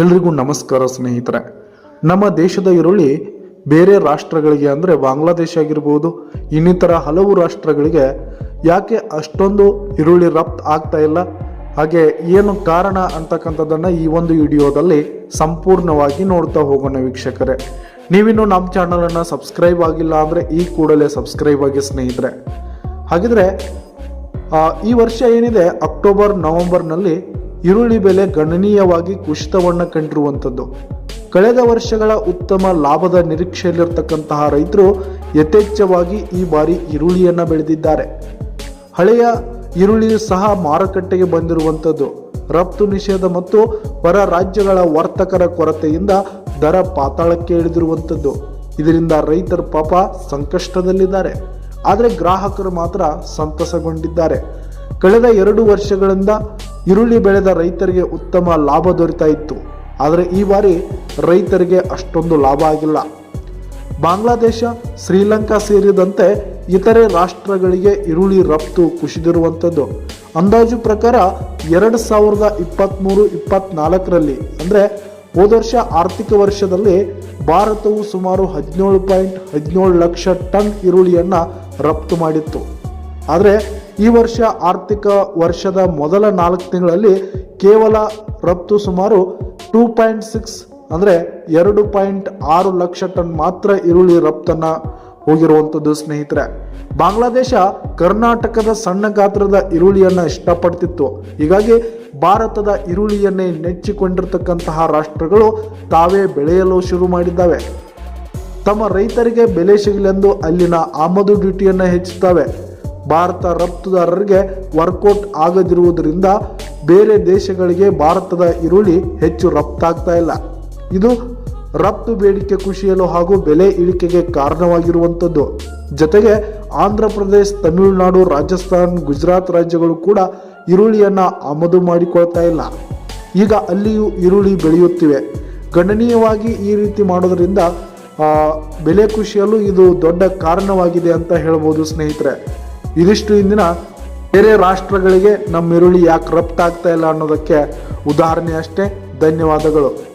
ಎಲ್ರಿಗೂ ನಮಸ್ಕಾರ ಸ್ನೇಹಿತರೆ. ನಮ್ಮ ದೇಶದ ಈರುಳ್ಳಿ ಬೇರೆ ರಾಷ್ಟ್ರಗಳಿಗೆ ಅಂದರೆ ಬಾಂಗ್ಲಾದೇಶ ಆಗಿರ್ಬೋದು, ಇನ್ನಿತರ ಹಲವು ರಾಷ್ಟ್ರಗಳಿಗೆ ಯಾಕೆ ಅಷ್ಟೊಂದು ಈರುಳ್ಳಿ ರಫ್ತು ಆಗ್ತಾ ಇಲ್ಲ? ಹಾಗೆ ಏನು ಕಾರಣ ಅಂತಕ್ಕಂಥದ್ದನ್ನು ಈ ಒಂದು ವಿಡಿಯೋದಲ್ಲಿ ಸಂಪೂರ್ಣವಾಗಿ ನೋಡ್ತಾ ಹೋಗೋಣ ವೀಕ್ಷಕರೇ. ನೀವಿನ್ನು ನಮ್ಮ ಚಾನಲನ್ನು ಸಬ್ಸ್ಕ್ರೈಬ್ ಆಗಿಲ್ಲ ಅಂದರೆ ಈ ಕೂಡಲೇ ಸಬ್ಸ್ಕ್ರೈಬ್ ಆಗಿ ಸ್ನೇಹಿತರೆ. ಹಾಗಿದ್ರೆ ಈ ವರ್ಷ ಏನಿದೆ? ಅಕ್ಟೋಬರ್, ನವೆಂಬರ್ನಲ್ಲಿ ಈರುಳ್ಳಿ ಬೆಲೆ ಗಣನೀಯವಾಗಿ ಕುಸಿತವನ್ನು ಕಂಡಿರುವಂಥದ್ದು. ಕಳೆದ ವರ್ಷಗಳ ಉತ್ತಮ ಲಾಭದ ನಿರೀಕ್ಷೆಯಲ್ಲಿರ್ತಕ್ಕಂತಹ ರೈತರು ಯಥೇಚ್ಛವಾಗಿ ಈ ಬಾರಿ ಈರುಳ್ಳಿಯನ್ನು ಬೆಳೆದಿದ್ದಾರೆ. ಹಳೆಯ ಈರುಳ್ಳಿ ಸಹ ಮಾರುಕಟ್ಟೆಗೆ ಬಂದಿರುವಂಥದ್ದು. ರಫ್ತು ನಿಷೇಧ ಮತ್ತು ಹೊರ ರಾಜ್ಯಗಳ ವರ್ತಕರ ಕೊರತೆಯಿಂದ ದರ ಪಾತಾಳಕ್ಕೆ ಇಳಿದಿರುವಂಥದ್ದು. ಇದರಿಂದ ರೈತರ ಪಾಪ ಸಂಕಷ್ಟದಲ್ಲಿದ್ದಾರೆ. ಆದರೆ ಗ್ರಾಹಕರು ಮಾತ್ರ ಸಂತಸಗೊಂಡಿದ್ದಾರೆ. ಕಳೆದ ಎರಡು ವರ್ಷಗಳಿಂದ ಈರುಳ್ಳಿ ಬೆಳೆದ ರೈತರಿಗೆ ಉತ್ತಮ ಲಾಭ ದೊರೀತಾ ಇತ್ತು. ಆದರೆ ಈ ಬಾರಿ ರೈತರಿಗೆ ಅಷ್ಟೊಂದು ಲಾಭ ಆಗಿಲ್ಲ. ಬಾಂಗ್ಲಾದೇಶ, ಶ್ರೀಲಂಕಾ ಸೇರಿದಂತೆ ಇತರೆ ರಾಷ್ಟ್ರಗಳಿಗೆ ಈರುಳ್ಳಿ ರಫ್ತು ಕುಸಿದಿರುವಂಥದ್ದು. ಅಂದಾಜು ಪ್ರಕಾರ ಎರಡು ಸಾವಿರದ ಇಪ್ಪತ್ತ್ಮೂರು ಇಪ್ಪತ್ತ್ನಾಲ್ಕರಲ್ಲಿ ಅಂದರೆ ಹೋದ ವರ್ಷ ಆರ್ಥಿಕ ವರ್ಷದಲ್ಲಿ ಭಾರತವು ಸುಮಾರು ಹದಿನೇಳು ಪಾಯಿಂಟ್ ಹದಿನೇಳು ಲಕ್ಷ ಟನ್ ಈರುಳ್ಳಿಯನ್ನು ರಫ್ತು ಮಾಡಿತ್ತು. ಆದರೆ ಈ ವರ್ಷ ಆರ್ಥಿಕ ವರ್ಷದ ಮೊದಲ ನಾಲ್ಕು ತಿಂಗಳಲ್ಲಿ ಕೇವಲ ರಫ್ತು ಸುಮಾರು ಟೂ ಪಾಯಿಂಟ್ ಸಿಕ್ಸ್ ಅಂದರೆ ಎರಡು ಪಾಯಿಂಟ್ ಆರು ಲಕ್ಷ ಟನ್ ಮಾತ್ರ ಈರುಳ್ಳಿ ರಫ್ತನ್ನು ಹೋಗಿರುವಂಥದ್ದು, ಸ್ನೇಹಿತರೆ. ಬಾಂಗ್ಲಾದೇಶ ಕರ್ನಾಟಕದ ಸಣ್ಣ ಗಾತ್ರದ ಈರುಳ್ಳಿಯನ್ನು ಇಷ್ಟಪಡ್ತಿತ್ತು. ಹೀಗಾಗಿ ಭಾರತದ ಈರುಳ್ಳಿಯನ್ನೇ ನೆಚ್ಚಿಕೊಂಡಿರ್ತಕ್ಕಂತಹ ರಾಷ್ಟ್ರಗಳು ತಾವೇ ಬೆಳೆಯಲು ಶುರು ಮಾಡಿದ್ದಾವೆ. ತಮ್ಮ ರೈತರಿಗೆ ಬೆಲೆ ಸಿಗಲೆಂದು ಅಲ್ಲಿನ ಆಮದು ಡ್ಯೂಟಿಯನ್ನು ಹೆಚ್ಚುತ್ತವೆ ಭಾರತ ರಫ್ತುದಾರರಿಗೆ ವರ್ಕೌಟ್ ಆಗದಿರುವುದರಿಂದ ಬೇರೆ ದೇಶಗಳಿಗೆ ಭಾರತದ ಈರುಳ್ಳಿ ಹೆಚ್ಚು ರಫ್ತಾಗ್ತಾ ಇಲ್ಲ. ಇದು ರಫ್ತು ಬೇಡಿಕೆ ಕುಸಿಯಲು ಹಾಗೂ ಬೆಲೆ ಇಳಿಕೆಗೆ ಕಾರಣವಾಗಿರುವಂಥದ್ದು. ಜೊತೆಗೆ ಆಂಧ್ರ ಪ್ರದೇಶ್, ತಮಿಳುನಾಡು, ರಾಜಸ್ಥಾನ್, ಗುಜರಾತ್ ರಾಜ್ಯಗಳು ಕೂಡ ಈರುಳ್ಳಿಯನ್ನು ಆಮದು ಮಾಡಿಕೊಳ್ತಾ ಇಲ್ಲ. ಈಗ ಅಲ್ಲಿಯೂ ಈರುಳ್ಳಿ ಬೆಳೆಯುತ್ತಿವೆ. ಗಣನೀಯವಾಗಿ ಈ ರೀತಿ ಮಾಡೋದರಿಂದ ಬೆಲೆ ಕುಸಿಯಲು ಇದು ದೊಡ್ಡ ಕಾರಣವಾಗಿದೆ ಅಂತ ಹೇಳ್ಬೋದು ಸ್ನೇಹಿತರೆ. ಇದಿಷ್ಟು ಇಂದಿನ ಬೇರೆ ರಾಷ್ಟ್ರಗಳಿಗೆ ನಮ್ಮ ಈರುಳ್ಳಿ ಯಾಕೆ ರಫ್ತಾಗ್ತಾ ಇಲ್ಲ ಅನ್ನೋದಕ್ಕೆ ಉದಾಹರಣೆ ಅಷ್ಟೇ. ಧನ್ಯವಾದಗಳು.